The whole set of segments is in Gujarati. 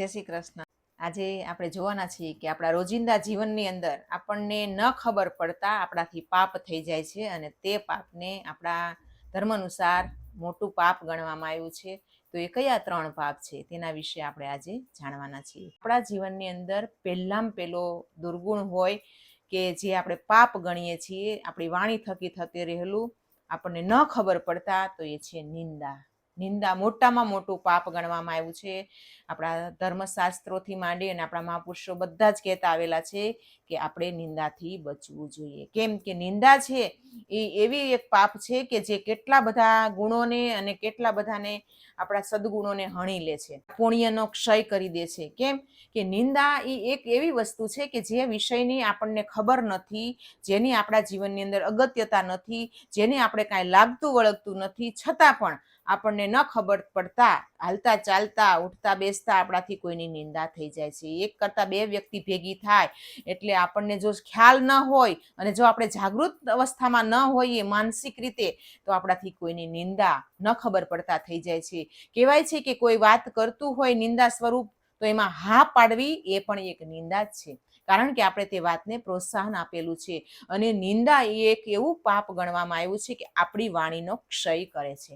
જય શ્રી કૃષ્ણ. આજે આપણે જોવાના છીએ કે આપણા રોજિંદા જીવનની અંદર આપણને ન ખબર પડતા આપણાથી પાપ થઈ જાય છે અને તે પાપને આપણા ધર્મ અનુસાર મોટું પાપ ગણવામાં આવ્યું છે. તો એ કયા ત્રણ પાપ છે તેના વિશે આપણે આજે જાણવાના છીએ. આપણા જીવનની અંદર પહેલામાં પહેલો દુર્ગુણ હોય કે જે આપણે પાપ ગણીએ છીએ, આપણી વાણી થકી થતી રહેલું આપણને ન ખબર પડતા તો એ છે નિંદા. નિંદા મોટામાં મોટું પાપ ગણવામાં આવ્યું છે. આપણા ધર્મશાસ્ત્રોથી માંડી અને આપણા મહાપુરુષો બધા જ કહેતા આવેલા છે કે આપણે નિંદાથી બચવું જોઈએ. કેમ કે નિંદા છે એ એવી એક પાપ છે કે જે કેટલા બધા ગુણોને અને કેટલા બધાને આપણા સદગુણોને હણી લે છે. પુણ્યનો ક્ષય કરી દે છે. કેમ કે નિંદા એ એક એવી વસ્તુ છે કે જે વિષયની આપણને ખબર નથી, જેની આપણા જીવનની અંદર અગત્યતા નથી, જેને આપણે કાંઈ લાગતું વળગતું નથી. છતાં પણ આપણને ન ખબર પડતા, હાલતા ચાલતા, ઉઠતા બેસતા આપણાથી કોઈની નિંદા થઈ જાય છે. એક કરતાં બે વ્યક્તિ ભેગી થાય એટલે આપણને જો ખ્યાલ ન હોય અને જો આપણે જાગૃત અવસ્થામાં ન હોઈએ માનસિક રીતે, તો આપણાથી કોઈની નિંદા ન ખબર પડતા થઈ જાય છે. કહેવાય છે કે કોઈ વાત કરતું હોય નિંદા સ્વરૂપ, તો એમાં હા પાડવી એ પણ એક નિંદા જ છે. કારણ કે આપણે તે વાતને પ્રોત્સાહન આપેલું છે અને નિંદા એ એક એવું પાપ ગણવામાં આવ્યું છે કે આપણી વાણીનો ક્ષય કરે છે.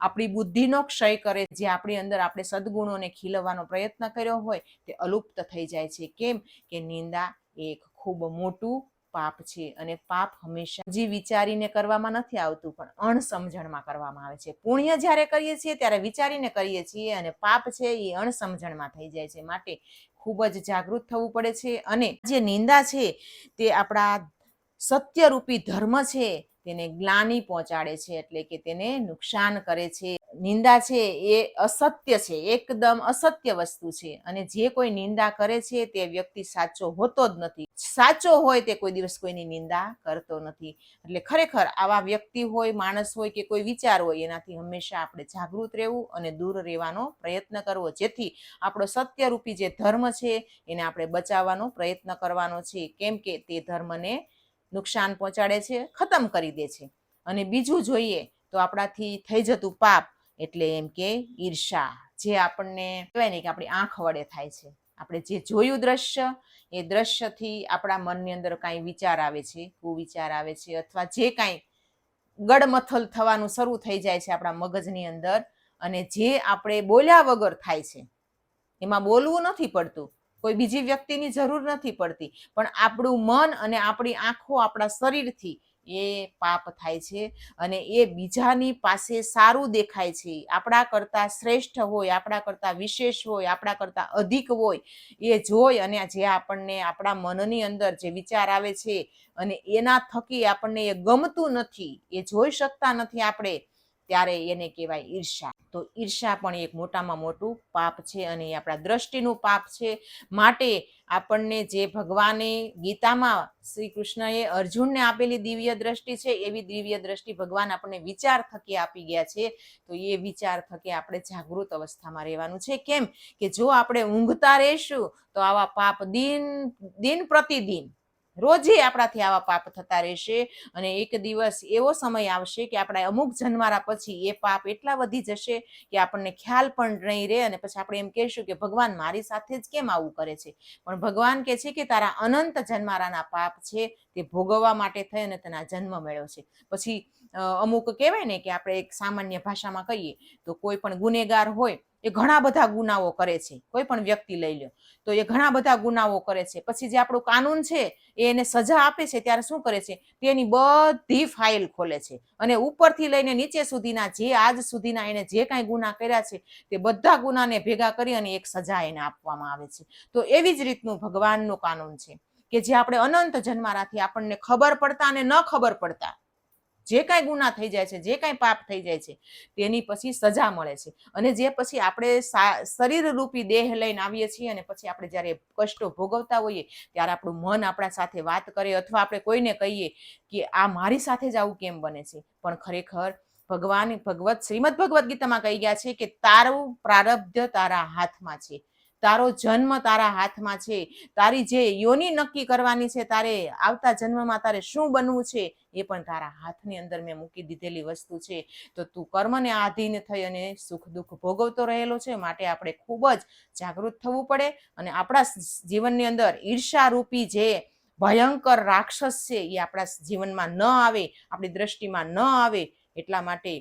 આપણી બુદ્ધિનો ક્ષય કરે, જે આપણી અંદર આપણે સદગુણોને ખીલવવાનો પ્રયત્ન કર્યો હોય, તે અલુપ્ત થઈ જાય છે. કેમ? કે નિંદા એક ખૂબ મોટું પાપ છે અને પાપ હંમેશા જે વિચારીને કરવામાં નથી આવતું, પણ અણસમજણમાં કરવામાં આવે છે. પુણ્ય જ્યારે કરીએ છીએ, ત્યારે વિચારીને કરીએ છીએ અને પાપ છે એ અણસમજણમાં થઈ જાય છે. માટે ખૂબ જ જાગૃત થવું પડે છે અને જે નિંદા છે, તે આપણા સત્યરૂપી ધર્મ છે તેને ગ્લાની પહોંચાડે છે એટલે કે તેને નુકસાન કરે છે. નિંદા છે એ અસત્ય છે, એકદમ અસત્ય વસ્તુ છે અને જે કોઈ નિંદા કરે છે તે વ્યક્તિ સાચો હોતો જ નથી. સાચો હોય તે કોઈ દિવસ કોઈની નિંદા કરતો નથી. એટલે ખરેખર આવા વ્યક્તિ હોય, માણસ હોય કે કોઈ વિચાર હોય એનાથી હંમેશા આપણે જાગૃત રહેવું અને દૂર રહેવાનો પ્રયત્ન કરવો. જેથી આપણો સત્યરૂપી જે ધર્મ છે એને આપણે બચાવવાનો પ્રયત્ન કરવાનો છે. કેમ કે તે ધર્મને નુકસાન પહોંચાડે છે, ખતમ કરી દે છે. અને બીજું જોઈએ તો આપણાથી થઈ જતું પાપ એટલે એમ કે ઈર્ષા, જે આપણને કહેવાય ને કે આપણી આંખ વડે થાય છે. આપણે જે જોયું દ્રશ્ય, એ દ્રશ્યથી આપણા મનની અંદર કાંઈ વિચાર આવે છે, કુવિચાર આવે છે અથવા જે કાંઈ ગડમથલ થવાનું શરૂ થઈ જાય છે આપણા મગજની અંદર અને જે આપણે બોલ્યા વગર થાય છે. એમાં બોલવું નથી પડતું. કોઈ બીજી વ્યક્તિની જરૂર નથી પડતી. પણ આપણું મન અને આપણી આંખો આપણા શરીરથી એ પાપ થાય છે અને એ બીજાની પાસે સારું દેખાય છે. આપણા કરતાં શ્રેષ્ઠ હોય, આપણા કરતાં વિશેષ હોય, આપણા કરતાં અધિક હોય, એ જોઈ અને જે આપણને આપણા મનની અંદર જે વિચાર આવે છે અને એના થકી આપણને એ ગમતું નથી, એ જોઈ શકતા નથી આપણે, ત્યારે એને કહેવાય ઈર્ષા. તો ઈર્ષા પણ એક મોટામાં મોટું પાપ છે અને એ આપણા દ્રષ્ટિનું પાપ છે. માટે આપણને જે ભગવાને ગીતામાં શ્રી કૃષ્ણએ અર્જુનને આપેલી દિવ્ય દ્રષ્ટિ છે, એવી દિવ્ય દ્રષ્ટિ ભગવાન આપણને વિચાર થકી આપી ગયા છે. તો એ વિચાર થકી આપણે જાગૃત અવસ્થામાં રહેવાનું છે. કેમ? કે જો આપણે ઊંઘતા રહેશું તો આવા પાપ દિન દિન પ્રતિદિન રોજે આપણાથી આવા પાપ થતા રહેશે અને એક દિવસ એવો સમય આવશે કે આપણા અમુક જન્મારા પછી એ પાપ એટલા વધી જશે કે આપણને ખ્યાલ પણ નહીં રહે અને પછી આપણે એમ કહેશું કે ભગવાન મારી સાથે જ કેમ આવું કરે છે? પણ ભગવાન કહે છે કે તારા અનંત જન્મારાના પાપ છે તે ભોગવવા માટે થઈ અને તેના જન્મ મેળ્યો છે. પછી અમુક કહેવાય ને કે આપણે એક સામાન્ય ભાષામાં કહીએ તો કોઈ પણ ગુનેગાર હોય એ ઘણા બધા ગુનાઓ કરે છે. કોઈ પણ વ્યક્તિ લઈ લો તો એ ઘણા બધા ગુનાઓ કરે છે. પછી જે આપણું કાનૂન છે, એ એને સજા આપે છે, ત્યારે શું કરે છે? તેની બધી ફાઇલ ખોલે છે. અને ઉપરથી લઈને નીચે સુધીના, જે આજ સુધીના એને જે કાંઈ ગુના કર્યા છે, તે બધા ગુનાને ભેગા કરી અને એક સજા એને આપવામાં આવે છે. તો એવી જ રીતનું ભગવાનનું કાનૂન છે કે જે આપણે અનંત જન્મારાથી આપણને ખબર પડતા અને ન ખબર પડતા જે કાંઈ ગુના થઈ જાય છે, જે કાંઈ પાપ થઈ જાય છે, તેની પછી સજા મળે છે. અને જે પછી આપણે શરીર રૂપી દેહ લઈને આવીએ છીએ અને પછી આપણે જ્યારે કષ્ટો ભોગવતા હોઈએ, ત્યારે આપણું મન આપણા સાથે વાત કરે અથવા આપણે કોઈને કહીએ કે આ મારી સાથે જ આવું કેમ બને છે. પણ ખરેખર ભગવાન ભગવત, શ્રીમદ ભગવદ્ ગીતામાં કહી ગયા છે કે તારું પ્રારબ્ધ તારા હાથમાં છે. તારો જન્મ તારા હાથમાં છે. તારી જે યોની નક્કી કરવાની છે, તારે આવતા જન્મમાં તારે શું બનવું છે, એ પણ તારા હાથની અંદર મેં મૂકી દીધેલી વસ્તુ છે. તો તું કર્મને આધીન થઈ અને સુખ દુઃખ ભોગવતો રહેલો છે, માટે આપણે ખૂબ જ જાગૃત થવું પડે અને આપણા જીવનની અંદર ઈર્ષારૂપી જે ભયંકર રાક્ષસ છે, એ આપણા જીવનમાં ન આવે, આપણી દ્રષ્ટિમાં ન આવે, એટલા માટે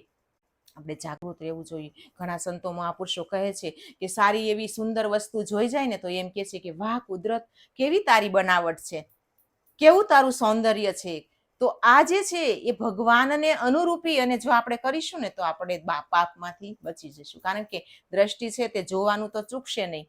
આપણે જાગૃત રહેવું જોઈએ. ઘણા સંતો મહાપુરુષો કહે છે કે સારી એવી સુંદર વસ્તુ જોઈ જાય ને તો એમ કહે છે કે, વાહ, કુદરત કેવી તારી બનાવટ છે. કેવું તારું સૌંદર્ય છે. તો આ જે છે એ ભગવાનને અનુરૂપી અને જો આપણે કરીશું ને તો આપણે પાપમાંથી બચી જઈશું. કારણ કે દ્રષ્ટિ છે તે જોવાનું તો ચૂકશે નહીં.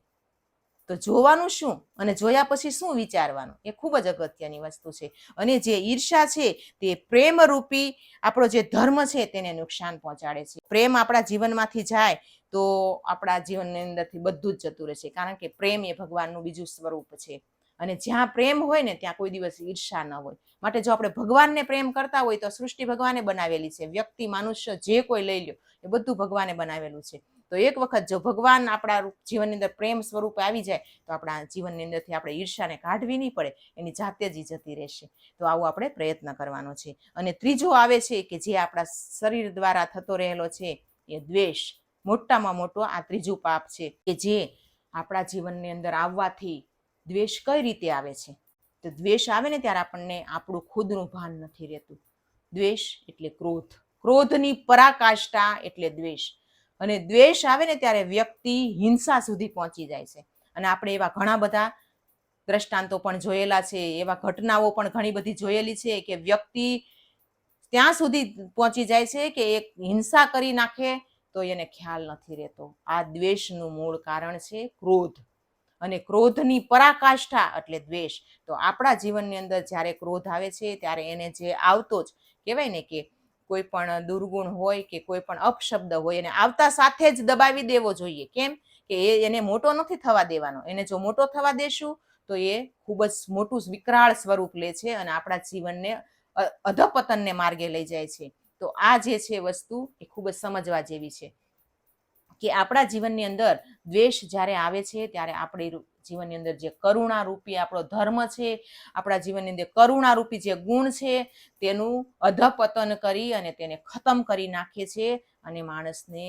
તો જોવાનું શું? અને જોયા પછી શું વિચારવાનું? એ ખૂબ જ અગત્યની વસ્તુ છે. અને જે ઈર્ષા છે તે પ્રેમરૂપી આપણો જે ધર્મ છે તેને નુકસાન પહોંચાડે છે. પ્રેમ આપણા જીવનમાંથી જાય તો આપણા જીવનની અંદરથી બધું જ જતું રહેશે. કારણ કે પ્રેમ એ ભગવાનનું બીજું સ્વરૂપ છે. અને જ્યાં પ્રેમ હોય ને ત્યાં કોઈ દિવસ ઈર્ષા ન હોય. માટે જો આપણે ભગવાનને પ્રેમ કરતા હોય તો સૃષ્ટિ ભગવાને બનાવેલી છે. વ્યક્તિ, મનુષ્ય જે કોઈ લઈ લ્યો એ બધું ભગવાને બનાવેલું છે. તો એક વખત જો ભગવાન આપણા જીવનની અંદર પ્રેમ સ્વરૂપે આવી જાય, તો આપણા જીવનની અંદરથી આપણે ઈર્ષાને કાઢવી નહીં પડે, એની જાતે જ જતી રહેશે. તો આવું આપણે પ્રયત્ન કરવાનો છે. અને ત્રીજો આવે છે કે જે આપણા શરીર દ્વારા થતો રહેલો છે એ દ્વેષ. મોટામાં મોટો આ ત્રીજું પાપ છે કે જે આપણા જીવનની અંદર આવવાથી દ્વેષ કઈ રીતે આવે છે? તો દ્વેષ આવે ને ત્યારે આપણને આપણું ખુદનું ભાન નથી રહેતું. દ્વેષ એટલે ક્રોધ. ક્રોધની પરાકાષ્ઠા એટલે દ્વેષ. અને દ્વેષ આવે ને ત્યારે વ્યક્તિ હિંસા સુધી પહોંચી જાય છે. અને આપણે એવા ઘણા બધા દ્રષ્ટાંતો પણ જોયેલા છે, એવા ઘટનાઓ પણ ઘણી બધી જોયેલી છે કે વ્યક્તિ ત્યાં સુધી પહોંચી જાય છે કે એક હિંસા કરી નાખે તો એને ખ્યાલ નથી રહેતો. આ દ્વેષનું મૂળ કારણ છે ક્રોધ. અને ક્રોધની પરાકાષ્ઠા એટલે દ્વેષ. તો આપણા જીવનની અંદર જ્યારે ક્રોધ આવે છે ત્યારે એને જે આવતો જ કહેવાય ને કે કોઈ પણ દુર્ગુણ હોય કે કોઈ પણ અપશબ્દ હોય એને આવતા સાથે જ દબાવી દેવો જોઈએ. કેમ? કે એ એને મોટો નથી થવા દેવાનો. એને જો મોટો થવા દેશું, તો એ ખૂબ જ મોટું વિકરાળ સ્વરૂપ લે છે અને આપણા જીવનને અધપતનને માર્ગે લઈ જાય છે. તો આ જે છે વસ્તુ એ ખૂબ જ સમજવા જેવી છે. કે આપણા જીવનની અંદર દ્વેષ જ્યારે આવે છે, ત્યારે આપણી જીવનની અંદર જે કરુણા રૂપી આપણો ધર્મ છે, આપણા જીવનની અંદર કરુણા રૂપી જે ગુણ છે, તેનું અધપતન કરી અને તેને ખતમ કરી નાખે છે અને માણસને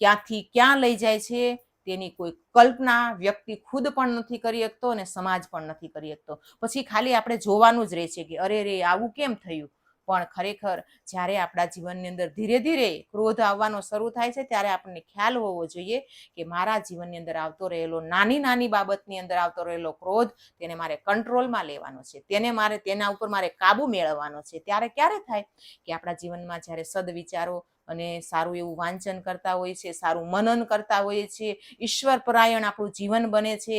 ક્યાંથી ક્યાં લઈ જાય છે, તેની કોઈ કલ્પના વ્યક્તિ ખુદ પણ નથી કરી શકતો અને સમાજ પણ નથી કરી શકતો. પછી ખાલી આપણે જોવાનું જ રહે છે કે અરે રે, આવું કેમ થયું? પણ ખરેખર જ્યારે આપણા જીવનની અંદર ધીરે ધીરે ક્રોધ આવવાનો શરૂ થાય છે, ત્યારે આપણને ખ્યાલ હોવો જોઈએ કે મારા જીવનની અંદર આવતો રહેલો નાની નાની બાબતની અંદર આવતો રહેલો ક્રોધ તેને મારે કંટ્રોલમાં લેવાનો છે, તેને મારે તેના ઉપર મારે કાબુ મેળવવાનો છે. ત્યારે ક્યારે થાય કે આપણા જીવનમાં જ્યારે સદવિચારો અને સારું એવું વાંચન કરતા હોઈએ છીએ સારું મનન કરતા હોઈએ છીએ ઈશ્વર પરાયણ આપણું જીવન બને છે,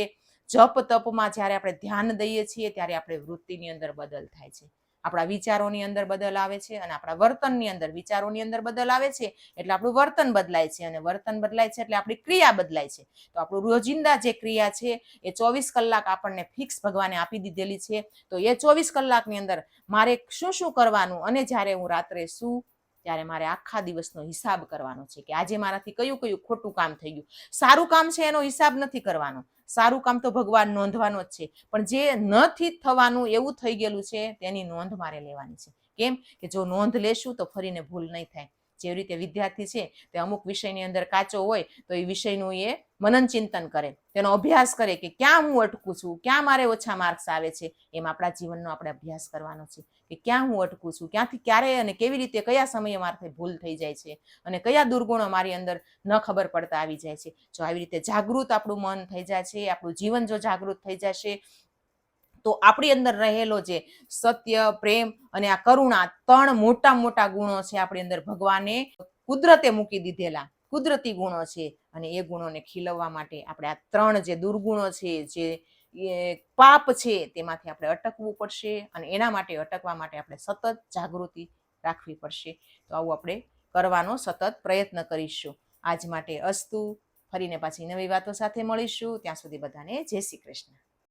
જપ તપમાં જ્યારે આપણે ધ્યાન દઈએ છીએ, ત્યારે આપણે વૃત્તિની અંદર બદલ થાય છે. આપણા વિચારોની અંદર બદલ આવે છે અને આપણા વર્તનની અંદર વિચારોની અંદર બદલ આવે છે એટલે આપણું વર્તન બદલાય છે અને વર્તન બદલાય છે એટલે આપણી ક્રિયા બદલાય છે. તો આપણું રોજિંદા જે ક્રિયા છે એ ચોવીસ કલાક આપણને ફિક્સ ભગવાને આપી દીધેલી છે. તો એ ચોવીસ કલાકની અંદર મારે શું શું કરવાનું અને જ્યારે હું રાત્રે શું ત્યારે મારે આખા દિવસનો હિસાબ કરવાનો છે કે આજે મારાથી કયું કયું ખોટું કામ થઈ ગયું. સારું કામ છે એનો હિસાબ નથી કરવાનો. સારું કામ તો ભગવાન નોંધવાનો જ છે. પણ જે નથી થવાનું એવું થઈ ગયેલું છે, તેની નોંધ મારે લેવાની છે. કેમ? કે જો નોંધ લેશું તો ફરીને ભૂલ નહીં થાય. જેવી રીતે વિદ્યાર્થી છે, તે અમુક વિષયની અંદર કાચો હોય, તો એ વિષયનું એ મનન ચિંતન કરે. તેનો અભ્યાસ કરે કે ક્યાં હું અટકું છું? ક્યાં મારે ઓછા માર્ક્સ આવે છે? એમ આપણા જીવનનો આપણે અભ્યાસ કરવાનો છે. કે ક્યાં હું અટકું છું? ક્યાંથી ક્યારે અને કેવી રીતે કયા સમયે મારાથી ભૂલ થઈ જાય છે? અને કયા દુર્ગુણો મારી અંદર ન ખબર પડતા આવી જાય છે? જો આવી રીતે જાગૃત આપણું મન થઈ જાય છે આપણું જીવન જો જાગૃત થઈ જશે, તો આપણી અંદર રહેલો જે સત્ય, પ્રેમ અને આ કરુણા ત્રણ મોટા મોટા ગુણો છે આપણી અંદર ભગવાને કુદરતે મૂકી દીધેલા. કુદરતી ગુણો છે અને એ ગુણોને ખીલવવા માટે આપણે આ ત્રણ જે દુર્ગુણો છે, જે પાપ છે તેમાંથી આપણે અટકવું પડશે અને એના માટે અટકવા માટે આપણે સતત જાગૃતિ રાખવી પડશે. તો આવું આપણે કરવાનો સતત પ્રયત્ન કરીશું. આજ માટે અસ્તુ. ફરીને પાછી નવી વાતો સાથે મળીશું. ત્યાં સુધી બધાને જય શ્રી કૃષ્ણ.